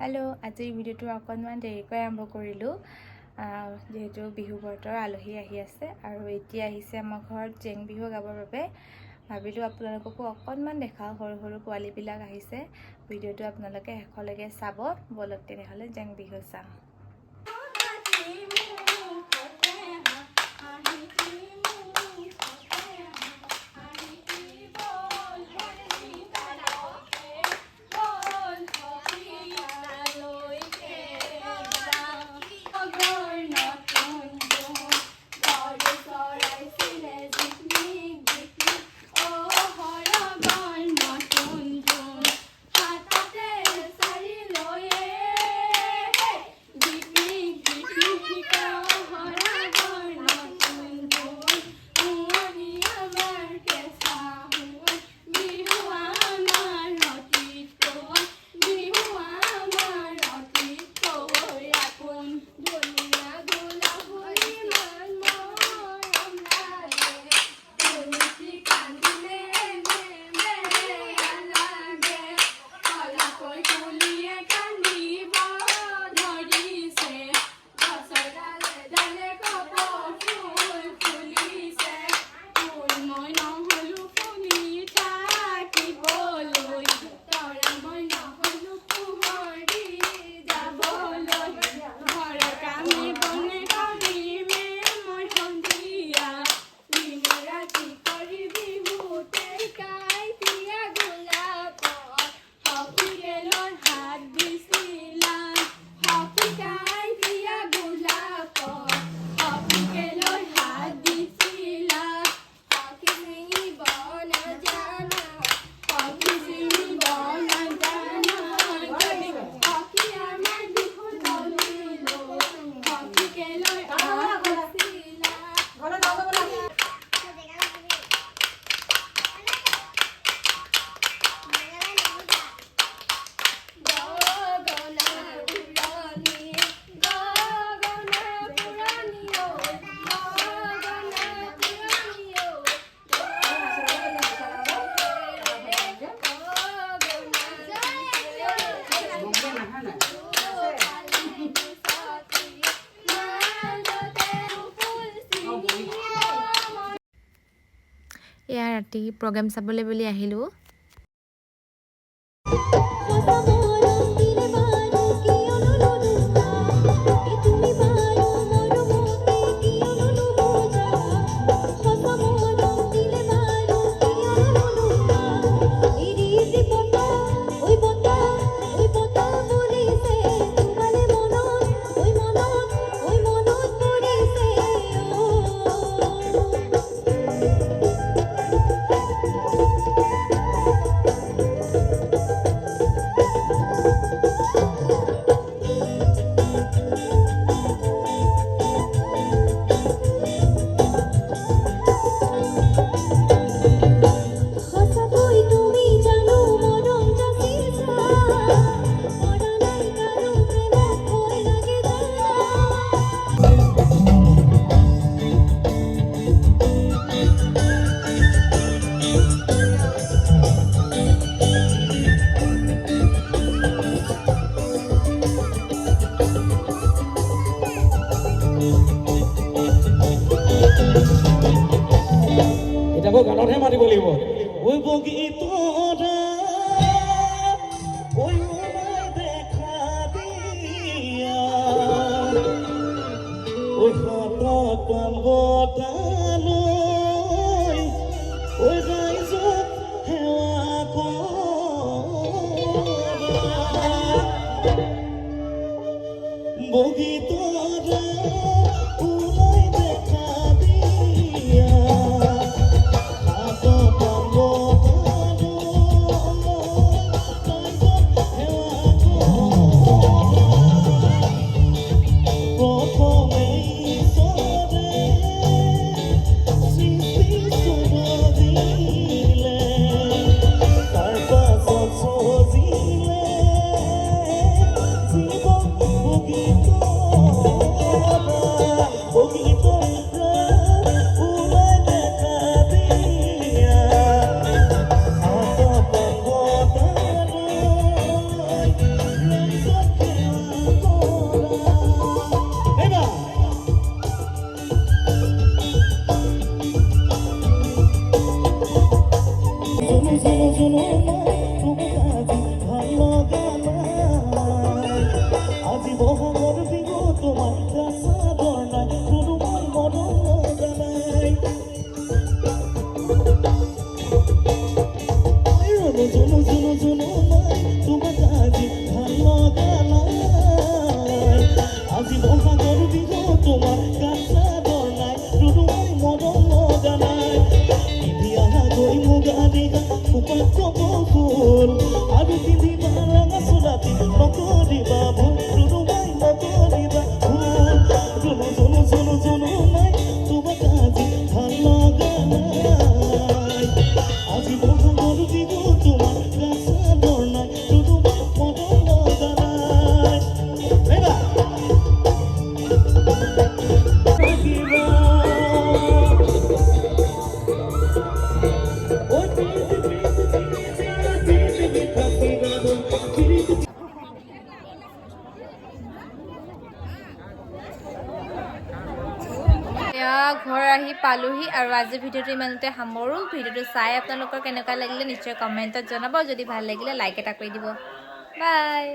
Hello' আজিৰ ভিডিঅ'টো অকণমান দেৰিকৈ আৰম্ভ কৰিলোঁ। যিহেতু বিহু বতৰ আলহী আহি আছে আৰু এতিয়া আহিছে আমাৰ ঘৰত জেং বিহু গাবৰ বাবে। ভাবিলোঁ আপোনালোককো অকণমান দেখাওঁ সৰু সৰু পোৱালীবিলাক আহিছে। ভিডিঅ'টো আপোনালোকে শেষলৈকে চাব ব'লক তেনেহ'লে জেং বিহু চাওঁ এয়া ৰাতি প্ৰগ্ৰেম চাবলৈ বুলি আহিলোঁ। আকৌ গানতহে মাতিব লাগিব। ঐ বগীতৰা ঐ মোনাই দেখা দিয়া। ঐ হাতত পাণ বটালৈ ঐ ৰাইজক সেৱা কৰা। বগীতৰা ওলাই Oh. ফুকুল কবু ফুল দিদি মালা সোনাতি নকরিবা ভুল রুনু মাই নকরিবা ভুল রুনু জুনু জুনু আজি বহু মরু দিগু ঘৰ আহি পালোহি আৰু আজিৰ ভিডিঅ'টো ইমানতে সামৰোঁ। ভিডিঅ'টো চাই আপোনালোকৰ কেনেকুৱা লাগিলে নিশ্চয় কমেণ্টত জনাব। যদি ভাল লাগিলে লাইক এটা কৰি দিব। বাই